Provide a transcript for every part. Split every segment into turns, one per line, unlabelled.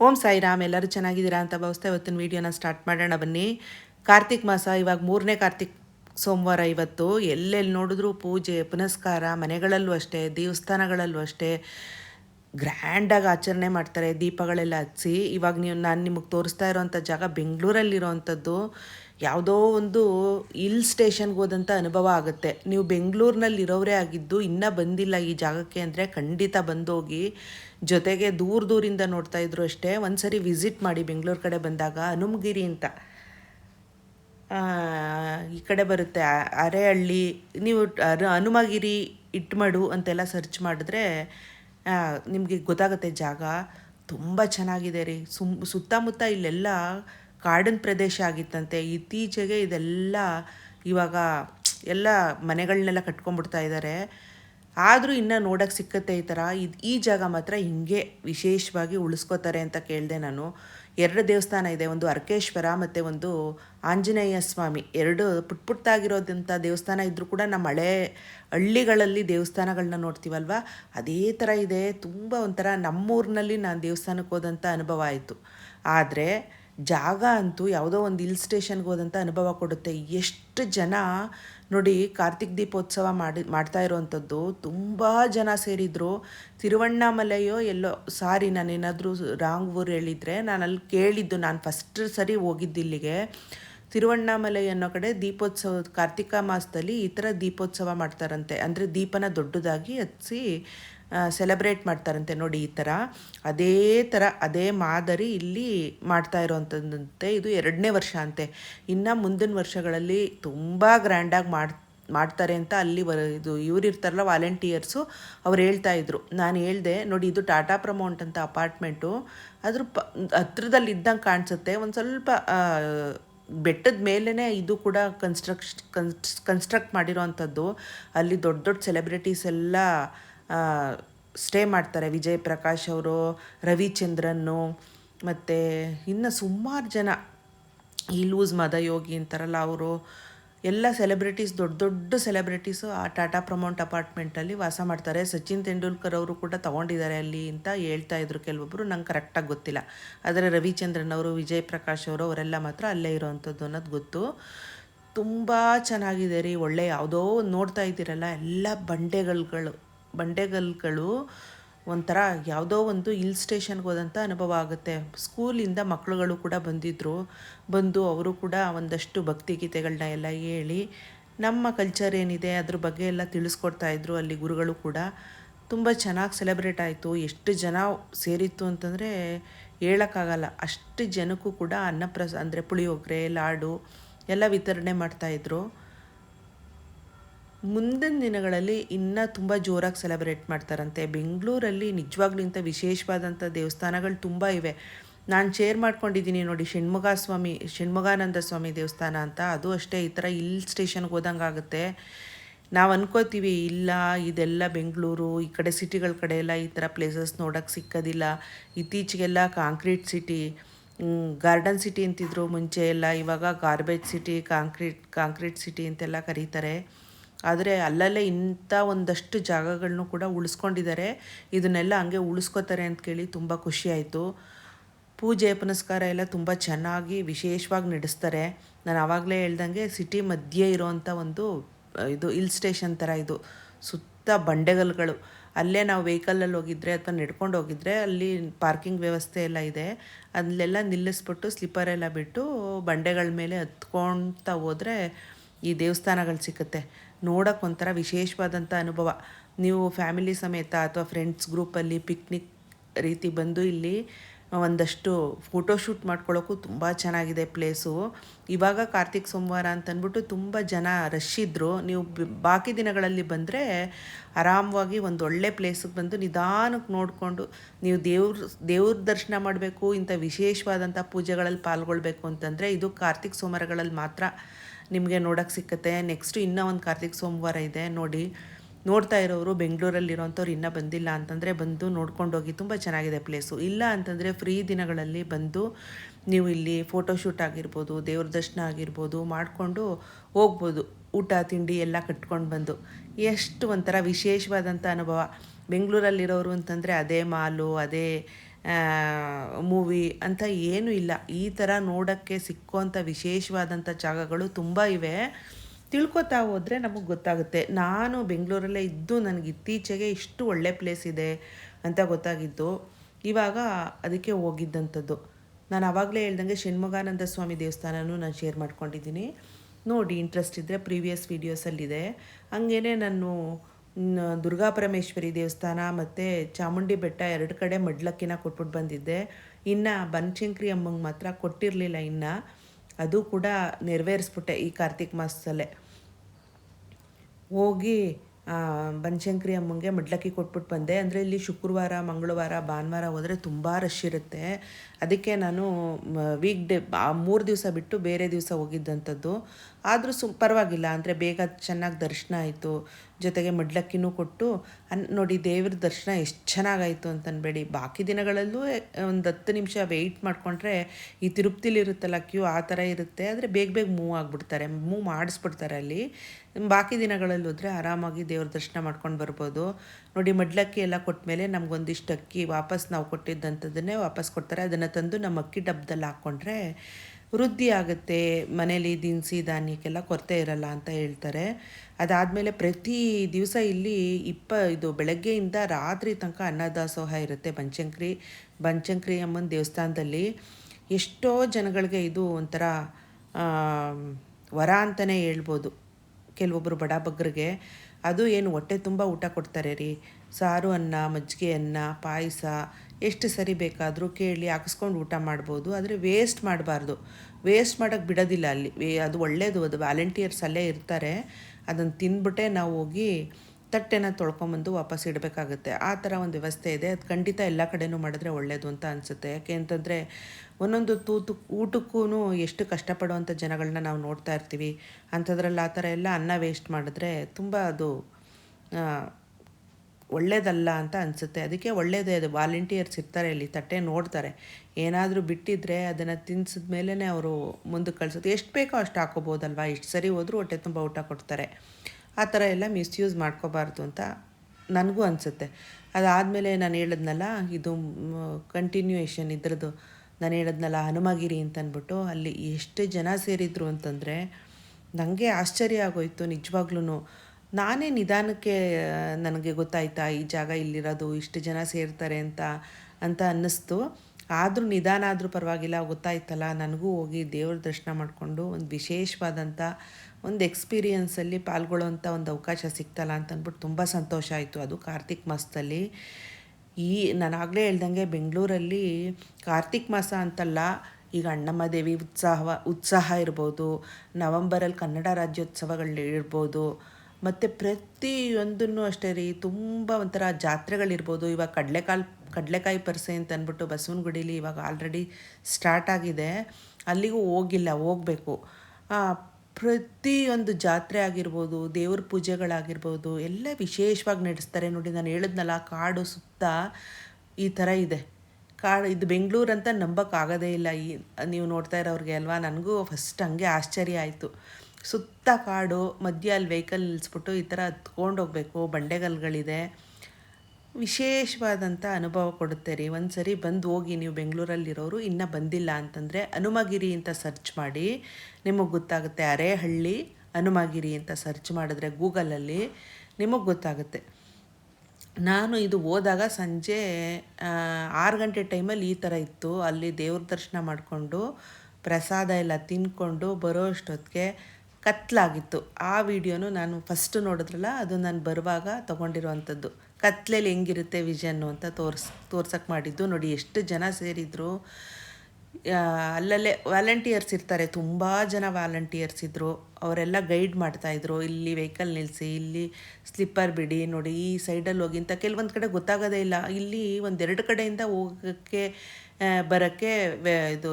ಓಂ ಸಾಯಿರಾಮ್, ಎಲ್ಲರೂ ಚೆನ್ನಾಗಿದ್ದೀರಾ ಅಂತ ಭಾವಿಸ್ತಾ ಇವತ್ತಿನ ವೀಡಿಯೋನ ಸ್ಟಾರ್ಟ್ ಮಾಡೋಣ ಬನ್ನಿ. ಕಾರ್ತಿಕ್ ಮಾಸ, ಇವಾಗ ಮೂರನೇ ಕಾರ್ತಿಕ್ ಸೋಮವಾರ ಇವತ್ತು. ಎಲ್ಲೆಲ್ಲಿ ನೋಡಿದ್ರೂ ಪೂಜೆ, ಪುನಸ್ಕಾರ, ಮನೆಗಳಲ್ಲೂ ಅಷ್ಟೇ, ದೇವಸ್ಥಾನಗಳಲ್ಲೂ ಅಷ್ಟೇ. ಗ್ರ್ಯಾಂಡಾಗಿ ಆಚರಣೆ ಮಾಡ್ತಾರೆ, ದೀಪಗಳೆಲ್ಲ ಹಚ್ಚಿ. ಇವಾಗ ನೀವು ನಾನು ನಿಮಗೆ ತೋರಿಸ್ತಾ ಇರೋವಂಥ ಜಾಗ ಬೆಂಗಳೂರಲ್ಲಿರೋವಂಥದ್ದು ಯಾವುದೋ ಒಂದು ಹಿಲ್ ಸ್ಟೇಷನ್ಗೆ ಹೋದಂಥ ಅನುಭವ ಆಗುತ್ತೆ. ನೀವು ಬೆಂಗಳೂರಿನಲ್ಲಿ ಇರೋರೇ ಆಗಿದ್ದು ಇನ್ನೂ ಬಂದಿಲ್ಲ ಈ ಜಾಗಕ್ಕೆ ಅಂದರೆ ಖಂಡಿತ ಬಂದೋಗಿ ಜೊತೆಗೆ ದೂರ ದೂರಿಂದ ನೋಡ್ತಾ ಇದ್ರು ಅಷ್ಟೇ. ಒಂದು ಸರಿ ವಿಸಿಟ್ ಮಾಡಿ ಬೆಂಗಳೂರು ಕಡೆ ಬಂದಾಗ ಹನುಮಗಿರಿ ಅಂತ. ಈ ಕಡೆ ಬರುತ್ತೆ. ಅರೆಹಳ್ಳಿ, ನೀವು ಹನುಮಗಿರಿ, ಇಟ್ಮಡು ಅಂತೆಲ್ಲ ಸರ್ಚ್ ಮಾಡಿದ್ರೆ ನಿಮಗೆ ಗೊತ್ತಾಗುತ್ತೆ ಜಾಗ. ತುಂಬ ಚೆನ್ನಾಗಿದೆ ರೀ. ಸುಮ್, ಸುತ್ತಮುತ್ತ ಇಲ್ಲೆಲ್ಲ ಕಾಡಿನ ಪ್ರದೇಶ ಆಗಿತ್ತಂತೆ, ಇತ್ತೀಚೆಗೆ ಇದೆಲ್ಲ ಇವಾಗ ಎಲ್ಲ ಮನೆಗಳನ್ನೆಲ್ಲ ಕಟ್ಕೊಂಡ್ಬಿಡ್ತಾ ಇದ್ದಾರೆ ಆದರೂ ಇನ್ನೂ ನೋಡೋಕ್ಕೆ ಸಿಕ್ಕತ್ತೆ ಈ ಥರ ಇದು ಈ ಜಾಗ ಮಾತ್ರ ಹಿಂಗೆ ವಿಶೇಷವಾಗಿ ಉಳಿಸ್ಕೋತಾರೆ ಅಂತ ಕೇಳಿದೆ ನಾನು. ಎರಡು ದೇವಸ್ಥಾನ ಇದೆ, ಒಂದು ಅರ್ಕೇಶ್ವರ ಮತ್ತು ಒಂದು ಆಂಜನೇಯ ಸ್ವಾಮಿ. ಎರಡು ಪುಟ್ ಪುಟ್ಟಾಗಿರೋದಂಥ ದೇವಸ್ಥಾನ ಇದ್ದರೂ ಕೂಡ ನಮ್ಮ ಹಳೆ ಹಳ್ಳಿಗಳಲ್ಲಿ ದೇವಸ್ಥಾನಗಳನ್ನ ನೋಡ್ತೀವಲ್ವ? ಅದೇ ಥರ ಇದೆ. ತುಂಬ ಒಂಥರ ನಮ್ಮೂರಿನಲ್ಲಿ ನಾನು ದೇವಸ್ಥಾನಕ್ಕೆ ಹೋದಂಥ ಅನುಭವ ಆಯಿತು. ಆದರೆ ಜಾಗ ಅಂತೂ ಯಾವುದೋ ಒಂದು ಹಿಲ್ ಸ್ಟೇಷನ್ಗೆ ಹೋದಂಥ ಅನುಭವ ಕೊಡುತ್ತೆ. ಎಷ್ಟು ಜನ ನೋಡಿ ಕಾರ್ತಿಕ್ ದೀಪೋತ್ಸವ ಮಾಡಿ, ಮಾಡ್ತಾ ಇರೋವಂಥದ್ದು ತುಂಬ ಜನ ಸೇರಿದ್ರು. ತಿರುವಣ್ಣಾಮಲೆಯೋ ಎಲ್ಲೋ, ಸಾರಿ ನಾನೇನಾದರೂ ರಾಂಗ್ ಊರು ಹೇಳಿದರೆ ನಾನು ಅಲ್ಲಿ ಕೇಳಿದ್ದು, ನಾನು ಫಸ್ಟ್ ಸರಿ ಹೋಗಿದ್ದು ಇಲ್ಲಿಗೆ. ತಿರುವಣ್ಣಾಮಲೈ ಅನ್ನೋ ಕಡೆ ದೀಪೋತ್ಸವ, ಕಾರ್ತಿಕ ಮಾಸದಲ್ಲಿ ಈ ಥರ ದೀಪೋತ್ಸವ ಮಾಡ್ತಾರಂತೆ. ಅಂದರೆ ದೀಪನ ದೊಡ್ಡದಾಗಿ ಹಚ್ಚಿ ಸೆಲೆಬ್ರೇಟ್ ಮಾಡ್ತಾರಂತೆ ನೋಡಿ ಈ ಥರ ಅದೇ ಥರ ಅದೇ ಮಾದರಿ ಇಲ್ಲಿ ಮಾಡ್ತಾ ಇರೋವಂಥದ್ದಂತೆ ಇದು ಎರಡನೇ ವರ್ಷ ಅಂತೆ. ಇನ್ನು ಮುಂದಿನ ವರ್ಷಗಳಲ್ಲಿ ತುಂಬ ಗ್ರ್ಯಾಂಡಾಗಿ ಮಾಡಿ, ಮಾಡ್ತಾರೆ ಅಂತ ಅಲ್ಲಿ ಬರ, ಇದು ಇವ್ರು ಇರ್ತಾರಲ್ಲ ವಾಲಂಟಿಯರ್ಸು ಅವ್ರು ಹೇಳ್ತಾ ಇದ್ರು. ನಾನು ಹೇಳ್ದೆ, ನೋಡಿ ಇದು ಟಾಟಾ ಪ್ರಮೋಂಟ್ ಅಂತ ಅಪಾರ್ಟ್ಮೆಂಟು ಅದ್ರ ಪ, ಹತ್ರದಲ್ಲಿ ಇದ್ದಂಗೆ ಕಾಣಿಸುತ್ತೆ. ಒಂದು ಸ್ವಲ್ಪ ಬೆಟ್ಟದ ಮೇಲೇ ಇದು ಕೂಡ ಕನ್ಸ್ಟ್ರಕ್ಷ ಕನ್ಸ್ ಕನ್ಸ್ಟ್ರಕ್ಟ್ ಮಾಡಿರೋವಂಥದ್ದು ಅಲ್ಲಿ ದೊಡ್ಡ ದೊಡ್ಡ ಸೆಲೆಬ್ರಿಟೀಸ್ ಎಲ್ಲ ಸ್ಟೇ ಮಾಡ್ತಾರೆ. ವಿಜಯ್ ಪ್ರಕಾಶ್ ಅವರು, ರವಿಚಂದ್ರನ್ನು, ಮತ್ತು ಇನ್ನು ಸುಮಾರು ಜನ, ಈ ಲೂಸ್ ಮದಯೋಗಿ ಅಂತಾರಲ್ಲ ಅವರು, ಎಲ್ಲ ಸೆಲೆಬ್ರಿಟೀಸ್ ದೊಡ್ಡ ದೊಡ್ಡ ಸೆಲೆಬ್ರಿಟೀಸು ಆ ಟಾಟಾ ಪ್ರಮೌಂಟ್ ಅಪಾರ್ಟ್ಮೆಂಟಲ್ಲಿ ವಾಸ ಮಾಡ್ತಾರೆ. ಸಚಿನ್ ತೆಂಡೂಲ್ಕರ್ ಅವರು ಕೂಡ ತೊಗೊಂಡಿದ್ದಾರೆ ಅಲ್ಲಿ ಅಂತ ಹೇಳ್ತಾ ಇದ್ರು ಕೆಲವೊಬ್ಬರು ನಂಗೆ ಕರೆಕ್ಟಾಗಿ ಗೊತ್ತಿಲ್ಲ. ಆದರೆ ರವಿಚಂದ್ರನ್ ಅವರು ವಿಜಯ್ ಪ್ರಕಾಶ್ ಅವರು, ಅವರೆಲ್ಲ ಮಾತ್ರ ಅಲ್ಲೇ ಇರೋವಂಥದ್ದು ಅನ್ನೋದು ಗೊತ್ತು. ತುಂಬ ಚೆನ್ನಾಗಿದೆ ರೀ. ಒಳ್ಳೆ ಯಾವುದೋ ನೋಡ್ತಾ ಇದ್ದೀರಲ್ಲ, ಎಲ್ಲ ಬಂಡೆಗಲ್ಗಳು ಬಂಡೆಗಲ್ಗಳು ಒಂಥರ ಯಾವುದೋ ಒಂದು ಹಿಲ್ ಸ್ಟೇಷನ್ಗೆ ಹೋದಂಥ ಅನುಭವ ಆಗುತ್ತೆ. ಸ್ಕೂಲಿಂದ ಮಕ್ಕಳುಗಳು ಕೂಡ ಬಂದಿದ್ದರು ಬಂದು ಅವರು ಕೂಡ ಒಂದಷ್ಟು ಭಕ್ತಿಗೀತೆಗಳನ್ನ ಎಲ್ಲ ಹೇಳಿ ನಮ್ಮ ಕಲ್ಚರ್ ಏನಿದೆ ಅದ್ರ ಬಗ್ಗೆ ಎಲ್ಲ ತಿಳಿಸ್ಕೊಡ್ತಾ ಇದ್ರು ಅಲ್ಲಿ ಗುರುಗಳು ಕೂಡ. ತುಂಬ ಚೆನ್ನಾಗಿ ಸೆಲೆಬ್ರೇಟ್ ಆಯಿತು. ಎಷ್ಟು ಜನ ಸೇರಿತ್ತು ಅಂತಂದರೆ ಹೇಳೋಕ್ಕಾಗಲ್ಲ. ಅಷ್ಟು ಜನಕ್ಕೂ ಕೂಡ ಅನ್ನಪ್ರಸ ಅಂದರೆ ಪುಳಿಯೋಗರೆ, ಲಾಡು ಎಲ್ಲ ವಿತರಣೆ ಮಾಡ್ತಾಯಿದ್ರು ಮುಂದಿನ ದಿನಗಳಲ್ಲಿ ಇನ್ನೂ ತುಂಬ ಜೋರಾಗಿ ಸೆಲೆಬ್ರೇಟ್ ಮಾಡ್ತಾರಂತೆ. ಬೆಂಗಳೂರಲ್ಲಿ ನಿಜವಾಗ್ಲೂ ಇಂಥ ವಿಶೇಷವಾದಂಥ ದೇವಸ್ಥಾನಗಳು ತುಂಬ ಇವೆ. ನಾನು ಶೇರ್ ಮಾಡ್ಕೊಂಡಿದ್ದೀನಿ ನೋಡಿ ಷಣ್ಮುಗ ಸ್ವಾಮಿ, ಷಣ್ಮುಗಾನಂದ ಸ್ವಾಮಿ ದೇವಸ್ಥಾನ ಅಂತ. ಅದು ಅಷ್ಟೇ, ಈ ಥರ ಹಿಲ್ ಸ್ಟೇಷನ್ಗೆ ಹೋದಂಗೆ ಆಗುತ್ತೆ. ನಾವು ಅನ್ಕೋತೀವಿ, ಇಲ್ಲ, ಇದೆಲ್ಲ ಬೆಂಗಳೂರು, ಈ ಕಡೆ ಸಿಟಿಗಳ ಕಡೆ ಎಲ್ಲ ಈ ಥರ ಪ್ಲೇಸಸ್ ನೋಡೋಕ್ಕೆ ಸಿಕ್ಕೋದಿಲ್ಲ. ಇತ್ತೀಚೆಗೆಲ್ಲ ಕಾಂಕ್ರೀಟ್ ಸಿಟಿ ಗಾರ್ಡನ್ ಸಿಟಿ ಅಂತಿದ್ರು. ಮುಂಚೆ ಎಲ್ಲ ಇವಾಗ garbage city concrete concrete city ಅಂತೆಲ್ಲ ಕರೀತಾರೆ. ಆದರೆ ಅಲ್ಲಲ್ಲೇ ಇಂಥ ಒಂದಷ್ಟು ಜಾಗಗಳನ್ನೂ ಕೂಡ ಉಳಿಸ್ಕೊಂಡಿದ್ದಾರೆ ಇದನ್ನೆಲ್ಲ ಹಂಗೆ ಉಳಿಸ್ಕೋತಾರೆ ಅಂತ ಕೇಳಿ ತುಂಬ ಖುಷಿಯಾಯಿತು ಪೂಜೆ, ಪುನಸ್ಕಾರ ಎಲ್ಲ ತುಂಬ ಚೆನ್ನಾಗಿ ವಿಶೇಷವಾಗಿ ನಡೆಸ್ತಾರೆ. ನಾನು ಆವಾಗಲೇ ಹೇಳ್ದಂಗೆ ಸಿಟಿ ಮಧ್ಯೆ ಇರೋವಂಥ ಒಂದು ಇದು ಹಿಲ್ ಸ್ಟೇಷನ್ ಥರ ಇದು. ಸುತ್ತ ಬಂಡೆಗಲ್ಗಳು. ಅಲ್ಲೇ ನಾವು ವೆಹಿಕಲಲ್ಲಿ ಹೋಗಿದ್ರೆ ಅಥವಾ ನಡ್ಕೊಂಡು ಹೋಗಿದ್ರೆ ಅಲ್ಲಿ ಪಾರ್ಕಿಂಗ್ ವ್ಯವಸ್ಥೆ ಎಲ್ಲ ಇದೆ. ಅಲ್ಲೆಲ್ಲ ನಿಲ್ಲಿಸ್ಬಿಟ್ಟು ಸ್ಲಿಪ್ಪರ್ ಎಲ್ಲ ಬಿಟ್ಟು ಬಂಡೆಗಳ ಮೇಲೆ ಹತ್ಕೊಳ್ತಾ ಹೋದರೆ ಈ ದೇವಸ್ಥಾನಗಳು ಸಿಕ್ಕುತ್ತೆ. ನೋಡೋಕೆ ಒಂಥರ ವಿಶೇಷವಾದಂಥ ಅನುಭವ. ನೀವು ಫ್ಯಾಮಿಲಿ ಸಮೇತ ಅಥವಾ ಫ್ರೆಂಡ್ಸ್ ಗ್ರೂಪಲ್ಲಿ ಪಿಕ್ನಿಕ್ ರೀತಿ ಬಂದು ಇಲ್ಲಿ ಒಂದಷ್ಟು ಫೋಟೋಶೂಟ್ ಮಾಡ್ಕೊಳ್ಳೋಕ್ಕೂ ತುಂಬ ಚೆನ್ನಾಗಿದೆ ಪ್ಲೇಸು. ಇವಾಗ ಕಾರ್ತಿಕ್ ಸೋಮವಾರ ಅಂತಂದ್ಬಿಟ್ಟು ತುಂಬ ಜನ ರಶ್ ಇದ್ದರು ನೀವು ಬಾಕಿ ದಿನಗಳಲ್ಲಿ ಬಂದರೆ ಆರಾಮವಾಗಿ ಒಂದು ಒಳ್ಳೆ ಪ್ಲೇಸಿಗೆ ಬಂದು ನಿಧಾನಕ್ಕೆ ನೋಡಿಕೊಂಡು ನೀವು ದೇವ್ರ ದೇವ್ರ ದರ್ಶನ ಮಾಡಬೇಕು, ಇಂಥ ವಿಶೇಷವಾದಂಥ ಪೂಜೆಗಳಲ್ಲಿ ಪಾಲ್ಗೊಳ್ಬೇಕು ಅಂತಂದರೆ ಇದು ಕಾರ್ತಿಕ್ ಸೋಮವಾರಗಳಲ್ಲಿ ಮಾತ್ರ. ನಿಮಗೆ ನೋಡೋಕ್ಕೆ ಸಿಕ್ಕತ್ತೆ. ನೆಕ್ಸ್ಟ್ ಇನ್ನೂ ಒಂದು ಕಾರ್ತಿಕ್ ಸೋಮವಾರ ಇದೆ. ನೋಡಿ, ನೋಡ್ತಾ ಇರೋರು ಬೆಂಗಳೂರಲ್ಲಿರೋಂಥವ್ರು ಇನ್ನೂ ಬಂದಿಲ್ಲ ಅಂತಂದರೆ ಬಂದು ನೋಡ್ಕೊಂಡು ಹೋಗಿ ತುಂಬ ಚೆನ್ನಾಗಿದೆ ಪ್ಲೇಸು ಇಲ್ಲ ಅಂತಂದರೆ ಫ್ರೀ ದಿನಗಳಲ್ಲಿ ಬಂದು ನೀವು ಇಲ್ಲಿ ಫೋಟೋಶೂಟ್ ಆಗಿರ್ಬೋದು, ದೇವ್ರ ದರ್ಶನ ಆಗಿರ್ಬೋದು ಮಾಡಿಕೊಂಡು ಹೋಗ್ಬೋದು. ಊಟ, ತಿಂಡಿ ಎಲ್ಲ ಕಟ್ಕೊಂಡು ಬಂದು. ಎಷ್ಟು ಒಂಥರ ವಿಶೇಷವಾದಂಥ ಅನುಭವ. ಬೆಂಗಳೂರಲ್ಲಿರೋರು ಅಂತಂದರೆ ಅದೇ ಮಾಲು, ಅದೇ ಮೂವಿ ಅಂತ ಏನೂ ಇಲ್ಲ. ಈ ಥರ ನೋಡೋಕ್ಕೆ ಸಿಕ್ಕುವಂಥ ವಿಶೇಷವಾದಂಥ ಜಾಗಗಳು ತುಂಬ ಇವೆ. ತಿಳ್ಕೊತಾ ಹೋದರೆ ನಮಗೆ ಗೊತ್ತಾಗುತ್ತೆ. ನಾನು ಬೆಂಗಳೂರಲ್ಲೇ ಇದ್ದು ನನಗೆ ಇತ್ತೀಚೆಗೆ ಇಷ್ಟು ಒಳ್ಳೆ ಪ್ಲೇಸ್ ಇದೆ ಅಂತ ಗೊತ್ತಾಗಿದ್ದು. ಇವಾಗ ಅದಕ್ಕೆ ಹೋಗಿದ್ದಂಥದ್ದು. ನಾನು ಆವಾಗಲೇ ಹೇಳ್ದಂಗೆ ಷಣ್ಮುಗಾನಂದ ಸ್ವಾಮಿ ದೇವಸ್ಥಾನನೂ ನಾನು ಶೇರ್ ಮಾಡ್ಕೊಂಡಿದ್ದೀನಿ. ನೋಡಿ ಇಂಟ್ರೆಸ್ಟ್ ಇದ್ದರೆ ಪ್ರೀವಿಯಸ್ ವೀಡಿಯೋಸಲ್ಲಿದೆ ಹಂಗೇ ನಾನು ದುರ್ಗಾ ಪರಮೇಶ್ವರಿ ದೇವಸ್ಥಾನ ಮತ್ತು ಚಾಮುಂಡಿ ಬೆಟ್ಟ ಎರಡು ಕಡೆ ಮಡ್ಲಕ್ಕಿನ ಕೊಟ್ಬಿಟ್ಟು ಬಂದಿದ್ದೆ. ಇನ್ನು ಬನಶಂಕರಿ ಅಮ್ಮಂಗೆ ಮಾತ್ರ ಕೊಟ್ಟಿರಲಿಲ್ಲ ಇನ್ನು. ಅದು ಕೂಡ ನೆರವೇರಿಸ್ಬಿಟ್ಟೆ ಈ ಕಾರ್ತಿಕ್ ಮಾಸದಲ್ಲೇ. ಹೋಗಿ ಆ, ಬನಶಂಕರಿ ಅಮ್ಮಂಗೆ ಮಡ್ಲಕ್ಕಿ ಕೊಟ್ಬಿಟ್ಟು ಬಂದೆ. ಅಂದರೆ ಇಲ್ಲಿ ಶುಕ್ರವಾರ ಮಂಗಳವಾರ ಭಾನುವಾರ ಹೋದರೆ ತುಂಬ ರಶ್ ಇರುತ್ತೆ. ಅದಕ್ಕೆ ನಾನು ವೀಕ್ ಡೇ ಮೂರು ದಿವಸ ಬಿಟ್ಟು ಬೇರೆ ದಿವಸ ಹೋಗಿದ್ದಂಥದ್ದು. ಆದರೂ ಸು ಪರವಾಗಿಲ್ಲ. ಅಂದರೆ ಬೇಗ ಚೆನ್ನಾಗಿ ದರ್ಶನ ಆಯಿತು. ಜೊತೆಗೆ ಮಡ್ಲಕ್ಕಿನೂ ಕೊಟ್ಟು, ಅನ್ ನೋಡಿ ದೇವ್ರ ದರ್ಶನ ಎಷ್ಟು ಚೆನ್ನಾಗಾಯಿತು ಅಂತನ್ಬೇಡಿ ಬಾಕಿ ದಿನಗಳಲ್ಲೂ ಒಂದು ಹತ್ತು ನಿಮಿಷ ವೆಯ್ಟ್ ಮಾಡಿಕೊಂಡ್ರೆ ಈ ತಿರುಪ್ತಿಲಿರುತ್ತಲ್ಲ ಕ್ಯೂ ಆ ಥರ ಇರುತ್ತೆ. ಆದರೆ ಬೇಗ ಬೇಗ ಮೂವ್ ಆಗಿಬಿಡ್ತಾರೆ. ಮೂವ್ ಮಾಡಿಸ್ಬಿಡ್ತಾರೆ ಅಲ್ಲಿ. ಬಾಕಿ ದಿನಗಳಲ್ಲಿ ಹೋದರೆ ಆರಾಮಾಗಿ ದೇವ್ರ ದರ್ಶನ ಮಾಡ್ಕೊಂಡು ಬರ್ಬೋದು. ನೋಡಿ ಮಡ್ಲಕ್ಕಿ ಎಲ್ಲ ಕೊಟ್ಮೇಲೆ ನಮಗೊಂದಿಷ್ಟು ಅಕ್ಕಿ ವಾಪಸ್ ನಾವು ಕೊಟ್ಟಿದ್ದಂಥದ್ದನ್ನೇ ವಾಪಸ್ ಕೊಡ್ತಾರೆ. ಅದನ್ನು ತಂದು ನಮ್ಮ ಅಕ್ಕಿ ಡಬ್ಬದಲ್ಲಿ ಹಾಕ್ಕೊಂಡ್ರೆ ವೃದ್ಧಿ ಆಗುತ್ತೆ ಮನೇಲಿ ದಿನಸಿ ಧಾನ್ಯಕ್ಕೆಲ್ಲ ಕೊರತೆ ಇರಲ್ಲ ಅಂತ ಹೇಳ್ತಾರೆ. ಅದಾದಮೇಲೆ ಪ್ರತಿ ದಿವಸ ಇಲ್ಲಿ ಇಪ್ಪ, ಇದು ಬೆಳಗ್ಗೆಯಿಂದ ರಾತ್ರಿ ತನಕ ಅನ್ನದಾಸೋಹ ಇರುತ್ತೆ ಬನಶಂಕರಿ ಬನಶಂಕರಿ ಅಮ್ಮನ ದೇವಸ್ಥಾನದಲ್ಲಿ. ಎಷ್ಟೋ ಜನಗಳಿಗೆ ಇದು ಒಂಥರ ವರ ಅಂತಲೇ ಹೇಳ್ಬೋದು. ಕೆಲವೊಬ್ಬರು ಬಡ ಬಗ್ಗರಿಗೆ. ಅದು ಏನು ಹೊಟ್ಟೆ ತುಂಬ ಊಟ ಕೊಡ್ತಾರೆ ರೀ. ಸಾರು ಅನ್ನ, ಮಜ್ಜಿಗೆ ಅನ್ನ, ಪಾಯಸ ಎಷ್ಟು ಸರಿ ಬೇಕಾದರೂ ಕೇಳಿ ಹಾಕಿಸ್ಕೊಂಡು ಊಟ ಮಾಡ್ಬೋದು. ಆದರೆ ವೇಸ್ಟ್ ಮಾಡಬಾರ್ದು. ವೇಸ್ಟ್ ಮಾಡೋಕ್ಕೆ ಬಿಡೋದಿಲ್ಲ ಅಲ್ಲಿ. ಅದು ಒಳ್ಳೆಯದು ಅದು ವ್ಯಾಲೆಂಟಿಯರ್ಸ್ ಅಲ್ಲೇ ಇರ್ತಾರೆ. ಅದನ್ನು ತಿಂದ್ಬಿಟ್ಟೆ ನಾವು ಹೋಗಿ ತಟ್ಟೆನ ತೊಳ್ಕೊಂಬಂದು ವಾಪಸ್ ಇಡಬೇಕಾಗುತ್ತೆ. ಆ ಥರ ಒಂದು ವ್ಯವಸ್ಥೆ ಇದೆ. ಅದು ಖಂಡಿತ ಎಲ್ಲ ಕಡೆನೂ ಮಾಡಿದ್ರೆ ಒಳ್ಳೆಯದು ಅಂತ ಅನಿಸುತ್ತೆ. ಯಾಕೆ ಅಂತಂದರೆ ಒಂದೊಂದು ತೂತು ಊಟಕ್ಕೂ ಎಷ್ಟು ಕಷ್ಟಪಡುವಂಥ ಜನಗಳನ್ನ ನಾವು ನೋಡ್ತಾ ಇರ್ತೀವಿ. ಅಂಥದ್ರಲ್ಲಿ ಆ ಥರ ಎಲ್ಲ ಅನ್ನ ವೇಸ್ಟ್ ಮಾಡಿದ್ರೆ ತುಂಬ ಅದು ಒಳ್ಳೇದಲ್ಲ ಅಂತ ಅನಿಸುತ್ತೆ. ಅದಕ್ಕೆ ಒಳ್ಳೇದೇ ಅದು. ವಾಲಂಟಿಯರ್ಸ್ ಇರ್ತಾರೆ ಇಲ್ಲಿ, ತಟ್ಟೆ ನೋಡ್ತಾರೆ. ಏನಾದರೂ ಬಿಟ್ಟಿದ್ರೆ ಅದನ್ನು ತಿನ್ಸಿದ ಮೇಲೇ ಅವರು ಮುಂದೆ ಕಳಿಸೋದು ಎಷ್ಟು ಬೇಕೋ ಅಷ್ಟು ಹಾಕೋಬೋದಲ್ವಾ? ಇಷ್ಟು ಸರಿ ಹೋದರೂ ಹೊಟ್ಟೆ ತುಂಬ ಊಟ ಕೊಡ್ತಾರೆ. ಆ ಥರ ಎಲ್ಲ ಮಿಸ್ಯೂಸ್ ಮಾಡ್ಕೋಬಾರ್ದು ಅಂತ ನನಗೂ ಅನಿಸುತ್ತೆ. ಅದಾದಮೇಲೆ ನಾನು ಹೇಳಿದ್ನಲ್ಲ, ಇದು ಕಂಟಿನ್ಯೂಯೇಷನ್ ಇದ್ರದ್ದು. ನಾನು ಹೇಳಿದ್ನಲ್ಲ, ಹನುಮಗಿರಿ ಅಂತ ಅಂದ್ಬಿಟ್ಟು ಅಲ್ಲಿ ಎಷ್ಟು ಜನ ಸೇರಿದ್ರು ಅಂತಂದರೆ ನನಗೆ ಆಶ್ಚರ್ಯ ಆಗೋಯ್ತು ನಿಜವಾಗ್ಲೂ ನಾನೇ ನಿಧಾನಕ್ಕೆ ನನಗೆ ಗೊತ್ತಾಯ್ತಾ ಈ ಜಾಗ ಇಲ್ಲಿರೋದು, ಇಷ್ಟು ಜನ ಸೇರ್ತಾರೆ ಅಂತ ಅಂತ ಅನ್ನಿಸ್ತು. ಆದರೂ ನಿಧಾನ ಆದರೂ ಪರವಾಗಿಲ್ಲ, ಗೊತ್ತಾಯ್ತಲ್ಲ, ನನಗೂ ಹೋಗಿ ದೇವ್ರ ದರ್ಶನ ಮಾಡಿಕೊಂಡು ಒಂದು ವಿಶೇಷವಾದಂಥ ಒಂದು ಎಕ್ಸ್ಪೀರಿಯನ್ಸಲ್ಲಿ ಪಾಲ್ಗೊಳ್ಳೋವಂಥ ಒಂದು ಅವಕಾಶ ಸಿಗ್ತಲ್ಲ ಅಂತ ಅಂದ್ಬಿಟ್ಟು ತುಂಬ ಸಂತೋಷ ಆಯಿತು ಅದು ಕಾರ್ತಿಕ್ ಮಾಸದಲ್ಲಿ. ಈ, ನಾನು ಆಗಲೇ ಹೇಳ್ದಂಗೆ ಬೆಂಗಳೂರಲ್ಲಿ ಕಾರ್ತಿಕ್ ಮಾಸ ಅಂತಲ್ಲ, ಈಗ ಅಣ್ಣಮ್ಮ ದೇವಿ ಉತ್ಸಾಹ ಉತ್ಸಾಹ ಇರ್ಬೋದು, ನವಂಬರಲ್ಲಿ ಕನ್ನಡ ರಾಜ್ಯೋತ್ಸವಗಳು ಇರ್ಬೋದು ಮತ್ತು ಪ್ರತಿಯೊಂದನ್ನು ಅಷ್ಟೇ ರೀ, ತುಂಬ ಒಂಥರ ಜಾತ್ರೆಗಳಿರ್ಬೋದು. ಇವಾಗ ಕಡಲೆಕಾಲ್, ಕಡಲೆಕಾಯಿ ಪರಿಸೆ ಅಂತ ಅಂದ್ಬಿಟ್ಟು ಬಸವನಗುಡಿಲಿ ಇವಾಗ ಆಲ್ರೆಡಿ ಸ್ಟಾರ್ಟ್ ಆಗಿದೆ. ಅಲ್ಲಿಗೂ ಹೋಗಿಲ್ಲ, ಹೋಗಬೇಕು. ಪ್ರತಿಯೊಂದು ಜಾತ್ರೆ ಆಗಿರ್ಬೋದು, ದೇವ್ರ ಪೂಜೆಗಳಾಗಿರ್ಬೋದು, ಎಲ್ಲ ವಿಶೇಷವಾಗಿ ನಡೆಸ್ತಾರೆ ನೋಡಿ. ನಾನು ಹೇಳಿದ್ನಲ್ಲ, ಕಾಡು ಸುತ್ತ ಈ ಥರ ಇದೆ. ಕಾಡು, ಇದು ಬೆಂಗಳೂರು ಅಂತ ನಂಬೋಕ್ಕಾಗೋದೇ ಇಲ್ಲ. ಈ, ನೀವು ನೋಡ್ತಾ ಇರೋರಿಗೆ ಅಲ್ವಾ? ನನಗೂ ಫಸ್ಟ್ ಹಂಗೆ ಆಶ್ಚರ್ಯ ಆಯಿತು. ಸುತ್ತ ಕಾಡು ಮಧ್ಯ ಅಲ್ಲಿ ವೆಹಿಕಲ್ ನಿಲ್ಲಿಸ್ಬಿಟ್ಟು ಈ ಥರ ಹತ್ಕೊಂಡು ಹೋಗಬೇಕು, ಬಂಡೆಗಲ್ಗಳಿದೆ. ವಿಶೇಷವಾದಂಥ ಅನುಭವ ಕೊಡುತ್ತೆ ರೀ. ಒಂದು ಸರಿ ಬಂದು ಹೋಗಿ ನೀವು ಬೆಂಗಳೂರಲ್ಲಿರೋರು, ಇನ್ನೂ ಬಂದಿಲ್ಲ ಅಂತಂದರೆ ಹನುಮಗಿರಿ ಅಂತ ಸರ್ಚ್ ಮಾಡಿ. ನಿಮಗೆ ಗೊತ್ತಾಗುತ್ತೆ ಅರೇಹಳ್ಳಿ, ಹನುಮಗಿರಿ ಅಂತ ಸರ್ಚ್ ಮಾಡಿದ್ರೆ ಗೂಗಲಲ್ಲಿ ನಿಮಗೆ ಗೊತ್ತಾಗುತ್ತೆ. ನಾನು ಇದು ಹೋದಾಗ ಸಂಜೆ ಆರು ಗಂಟೆ ಟೈಮಲ್ಲಿ ಈ ಥರ ಇತ್ತು. ಅಲ್ಲಿ ದೇವ್ರ ದರ್ಶನ ಮಾಡಿಕೊಂಡು ಪ್ರಸಾದ ಎಲ್ಲ ತಿಂದ್ಕೊಂಡು ಬರೋ ಅಷ್ಟೊತ್ತಿಗೆ ಕತ್ಲಾಗಿತ್ತು. ಆ ವಿಡಿಯೋನು ನಾನು ಫಸ್ಟ್ ನೋಡಿದ್ರಲ್ಲ, ಅದು ನಾನು ಬರುವಾಗ ತೊಗೊಂಡಿರುವಂಥದ್ದು ಕತ್ಲೇಲಿ ಹೆಂಗಿರುತ್ತೆ ವಿಷನ್ನು ಅಂತ ತೋರ್ಸ್ ತೋರ್ಸಕ್ಕೆ ಮಾಡಿದ್ದು. ನೋಡಿ, ಎಷ್ಟು ಜನ ಸೇರಿದ್ರು ಅಲ್ಲಲ್ಲೇ ವಾಲಂಟಿಯರ್ಸ್ ಇರ್ತಾರೆ. ತುಂಬ ಜನ ವಾಲಂಟಿಯರ್ಸ್ ಇದ್ದರು ಅವರೆಲ್ಲ ಗೈಡ್ ಮಾಡ್ತಾಯಿದ್ರು ಇಲ್ಲಿ ವೆಹಿಕಲ್ ನಿಲ್ಲಿಸಿ ಇಲ್ಲಿ ಸ್ಲಿಪ್ಪರ್ ಬಿಡಿ, ನೋಡಿ, ಈ ಸೈಡಲ್ಲಿ ಹೋಗಿ ಅಂತ. ಕೆಲವೊಂದು ಕಡೆ ಗೊತ್ತಾಗೋದೇ ಇಲ್ಲ. ಇಲ್ಲಿ ಒಂದೆರಡು ಕಡೆಯಿಂದ ಹೋಗೋಕ್ಕೆ ಬರೋಕ್ಕೆ ಇದು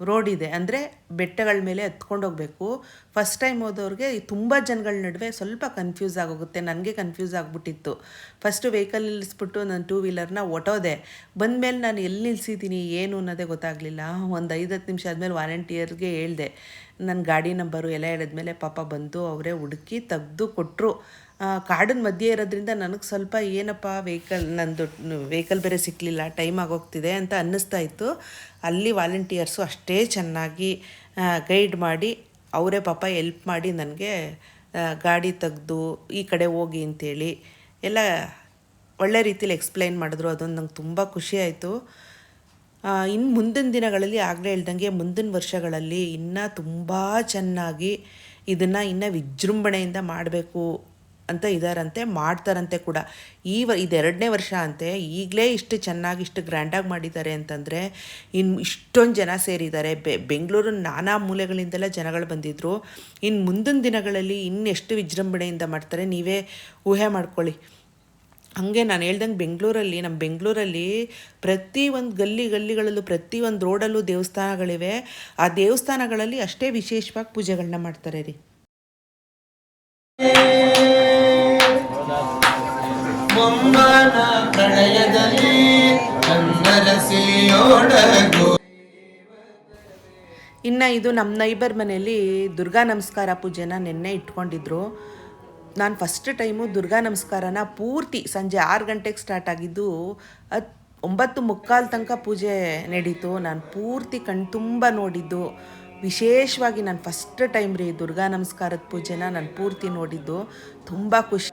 ರೋಡ್ ಇದೆ. ಅಂದರೆ ಬೆಟ್ಟಗಳ ಮೇಲೆ ಹತ್ಕೊಂಡು ಹೋಗಬೇಕು. ಫಸ್ಟ್ ಟೈಮ್ ಹೋದವ್ರಿಗೆ ತುಂಬ ಜನಗಳ ನಡುವೆ ಸ್ವಲ್ಪ ಕನ್ಫ್ಯೂಸ್ ಆಗೋಗುತ್ತೆ. ನನಗೆ ಕನ್ಫ್ಯೂಸ್ ಆಗಿಬಿಟ್ಟಿತ್ತು. ಫಸ್ಟು ವೆಹಿಕಲ್ ನಿಲ್ಲಿಸ್ಬಿಟ್ಟು ನಾನು ಟೂ ವೀಲರ್ನ ಬಂದ ಮೇಲೆ ನಾನು ಎಲ್ಲಿ ನಿಲ್ಲಿಸಿದ್ದೀನಿ ಏನು ಅನ್ನೋದೇ ಗೊತ್ತಾಗಲಿಲ್ಲ. ಒಂದು ಐದು ಹತ್ತು ನಿಮಿಷ ಆದಮೇಲೆ ವಾಲಂಟಿಯರ್ಗೆ ಹೇಳಿದೆ. ನನ್ನ ಗಾಡಿ ನಂಬರು ಎಲ್ಲ ಹೇಳಿದ್ಮೇಲೆ ಪಾಪ ಬಂದು ಅವರೇ ಹುಡುಕಿ ತೆಗ್ದು ಕೊಟ್ಟರು ಕಾಡಿನ ಮಧ್ಯೆ ಇರೋದ್ರಿಂದ ನನಗೆ ಸ್ವಲ್ಪ ಏನಪ್ಪ ವೆಹಿಕಲ್ ನಂದು ವೆಹಿಕಲ್ ಬೇರೆ ಸಿಕ್ಕಲಿಲ್ಲ ಟೈಮ್ ಆಗೋಗ್ತಿದೆ ಅಂತ ಅನ್ನಿಸ್ತಾ ಇತ್ತು. ಅಲ್ಲಿ ವಾಲಂಟಿಯರ್ಸು ಅಷ್ಟೇ ಚೆನ್ನಾಗಿ ಗೈಡ್ ಮಾಡಿ, ಅವರೇ ಪಾಪ ಎಲ್ಪ್ ಮಾಡಿ ನನಗೆ ಗಾಡಿ ತೆಗೆದು, ಈ ಕಡೆ ಹೋಗಿ ಅಂತೇಳಿ ಎಲ್ಲ ಒಳ್ಳೆ ರೀತಿಲಿ ಎಕ್ಸ್ಪ್ಲೈನ್ ಮಾಡಿದ್ರು. ಅದೊಂದು ನಂಗೆ ತುಂಬ ಖುಷಿಯಾಯಿತು ಇನ್ನು ಮುಂದಿನ ದಿನಗಳಲ್ಲಿ ಆಗಲೇ ಹೇಳ್ದಂಗೆ ಮುಂದಿನ ವರ್ಷಗಳಲ್ಲಿ ಇನ್ನೂ ತುಂಬ ಚೆನ್ನಾಗಿ ಇದನ್ನು ಇನ್ನೂ ವಿಜೃಂಭಣೆಯಿಂದ ಮಾಡಬೇಕು ಅಂತ ಇದ್ದಾರಂತೆ ಮಾಡ್ತಾರಂತೆ ಕೂಡ. ಈ ವ, ಇದೆರಡನೇ ವರ್ಷ ಅಂತೆ, ಈಗಲೇ ಇಷ್ಟು ಚೆನ್ನಾಗಿ, ಇಷ್ಟು ಗ್ರ್ಯಾಂಡಾಗಿ ಮಾಡಿದ್ದಾರೆ ಅಂತಂದರೆ ಇನ್ನು ಇಷ್ಟೊಂದು ಜನ ಸೇರಿದ್ದಾರೆ. ಬೆ, ಬೆಂಗಳೂರು ನಾನಾ ಮೂಲೆಗಳಿಂದೆಲ್ಲ ಜನಗಳು ಬಂದಿದ್ದರು ಇನ್ನು ಮುಂದಿನ ದಿನಗಳಲ್ಲಿ ಇನ್ನೆಷ್ಟು ವಿಜೃಂಭಣೆಯಿಂದ ಮಾಡ್ತಾರೆ, ನೀವೇ ಊಹೆ ಮಾಡ್ಕೊಳ್ಳಿ. ಹಾಗೆ ನಾನು ಹೇಳ್ದಂಗೆ ಬೆಂಗಳೂರಲ್ಲಿ ನಮ್ಮ ಬೆಂಗಳೂರಲ್ಲಿ ಪ್ರತಿ ಒಂದು ಗಲ್ಲಿ ಗಲ್ಲಿಗಳಲ್ಲೂ, ಪ್ರತಿ ಒಂದು ರೋಡಲ್ಲೂ ದೇವಸ್ಥಾನಗಳಿವೆ. ಆ ದೇವಸ್ಥಾನಗಳಲ್ಲಿ ಅಷ್ಟೇ ವಿಶೇಷವಾಗಿ ಪೂಜೆಗಳನ್ನ ಮಾಡ್ತಾರೆ ರೀ.
ಕನ್ನರಸಿಯೊಡಗು.
ಇನ್ನು ಇದು ನಮ್ಮ ನೈಬರ್ ಮನೆಯಲ್ಲಿ ದುರ್ಗಾ ನಮಸ್ಕಾರ ಪೂಜೆನ ನಿನ್ನೆ ಇಟ್ಕೊಂಡಿದ್ರು. ನಾನು ಫಸ್ಟ್ ಟೈಮು ದುರ್ಗಾ ನಮಸ್ಕಾರನ ಪೂರ್ತಿ ಸಂಜೆ ಆರು ಗಂಟೆಗೆ ಸ್ಟಾರ್ಟ್ ಆಗಿದ್ದು ಹತ್ತು ಒಂಬತ್ತು ಮುಕ್ಕಾಲು ತನಕ ಪೂಜೆ ನಡೀತು. ನಾನು ಪೂರ್ತಿ ಕಣ್ತುಂಬ ನೋಡಿದ್ದು. ವಿಶೇಷವಾಗಿ ನಾನು ಫಸ್ಟ್ ಟೈಮ್ ರೀ ದುರ್ಗಾ ನಮಸ್ಕಾರದ ಪೂಜೆನ ನಾನು ಪೂರ್ತಿ ನೋಡಿದ್ದು. ತುಂಬ ಖುಷಿ.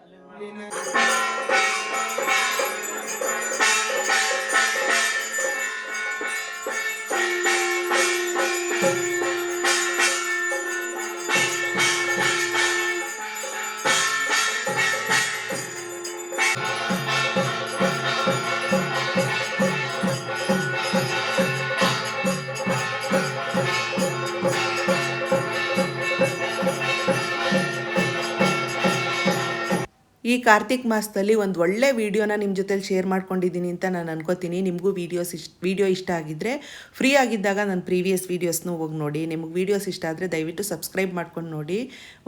ಈ ಕಾರ್ತಿಕ್ ಮಾಸದಲ್ಲಿ ಒಂದು ಒಳ್ಳೆ ವೀಡಿಯೋನ ನಿಮ್ಮ ಜೊತೆಲಿ ಶೇರ್ ಮಾಡ್ಕೊಂಡಿದ್ದೀನಿ ಅಂತ ನಾನು ಅನ್ಕೋತೀನಿ. ನಿಮಗೂ ವೀಡಿಯೋಸ್ ಇಷ್ಟ ವೀಡಿಯೋ ಇಷ್ಟ ಆಗಿದ್ದರೆ ಫ್ರೀ ಆಗಿದ್ದಾಗ ನನ್ನ ಪ್ರೀವಿಯಸ್ ವೀಡಿಯೋಸ್ನೂ ಹೋಗಿ ನೋಡಿ. ನಿಮಗೆ ವೀಡಿಯೋಸ್ ಇಷ್ಟ ಆದರೆ ದಯವಿಟ್ಟು ಸಬ್ಸ್ಕ್ರೈಬ್ ಮಾಡ್ಕೊಂಡು ನೋಡಿ.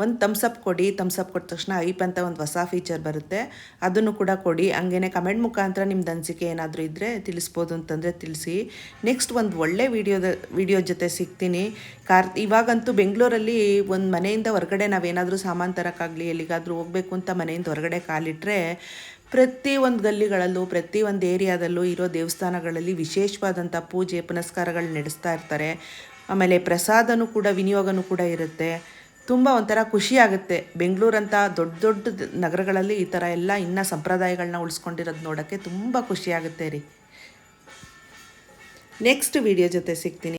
ಒಂದು ತಮ್ಸಪ್ ಕೊಡಿ. ತಮ್ಸಪ್ ಕೊಟ್ಟ ತಕ್ಷಣ ಐಪ್ ಅಂತ ಒಂದು ಹೊಸ ಫೀಚರ್ ಬರುತ್ತೆ. ಅದನ್ನು ಕೂಡ ಕೊಡಿ. ಹಂಗೇನೆ ಕಮೆಂಟ್ ಮುಖಾಂತರ ನಿಮ್ದು ಅನಿಸಿಕೆ ಏನಾದರೂ ಇದ್ದರೆ ತಿಳಿಸ್ಬೋದು ಅಂತಂದರೆ ತಿಳಿಸಿ. ನೆಕ್ಸ್ಟ್ ಒಂದು ಒಳ್ಳೆ ವೀಡಿಯೋದ ವೀಡಿಯೋ ಜೊತೆ ಸಿಗ್ತೀನಿ. ಕಾರ್, ಇವಾಗಂತೂ ಬೆಂಗಳೂರಲ್ಲಿ ಒಂದು ಮನೆಯಿಂದ ಹೊರಗಡೆ ನಾವೇನಾದರೂ ಸಾಮಾನು ತರೋಕ್ಕಾಗಲಿ ಎಲ್ಲಿಗಾದರೂ ಹೋಗಬೇಕು ಅಂತ ಮನೆಯಿಂದ ಹೊರಗಡೆ ಕಾಲಿಟ್ಟರೆ ಪ್ರತಿ ಒಂದು ಗಲ್ಲಿಗಳಲ್ಲೂ, ಪ್ರತಿ ಒಂದು ಏರಿಯಾದಲ್ಲೂ ಇರೋ ದೇವಸ್ಥಾನಗಳಲ್ಲಿ ವಿಶೇಷವಾದಂಥ ಪೂಜೆ, ಪುನಸ್ಕಾರಗಳು ನಡೆಸ್ತಾ ಇರ್ತಾರೆ. ಆಮೇಲೆ ಪ್ರಸಾದನೂ ಕೂಡ, ವಿನಿಯೋಗನೂ ಕೂಡ ಇರುತ್ತೆ. ತುಂಬ ಒಂಥರ ಖುಷಿ ಆಗುತ್ತೆ. ಬೆಂಗಳೂರಂಥ ದೊಡ್ಡ ದೊಡ್ಡ ನಗರಗಳಲ್ಲಿ ಈ ಥರ ಎಲ್ಲ ಇನ್ನೂ ಸಂಪ್ರದಾಯಗಳನ್ನ ಉಳಿಸ್ಕೊಂಡಿರೋದು ನೋಡೋಕ್ಕೆ ತುಂಬ ಖುಷಿ ಆಗುತ್ತೆ ರೀ. ನೆಕ್ಸ್ಟ್ ವಿಡಿಯೋ ಜೊತೆ ಸಿಗ್ತೀನಿ.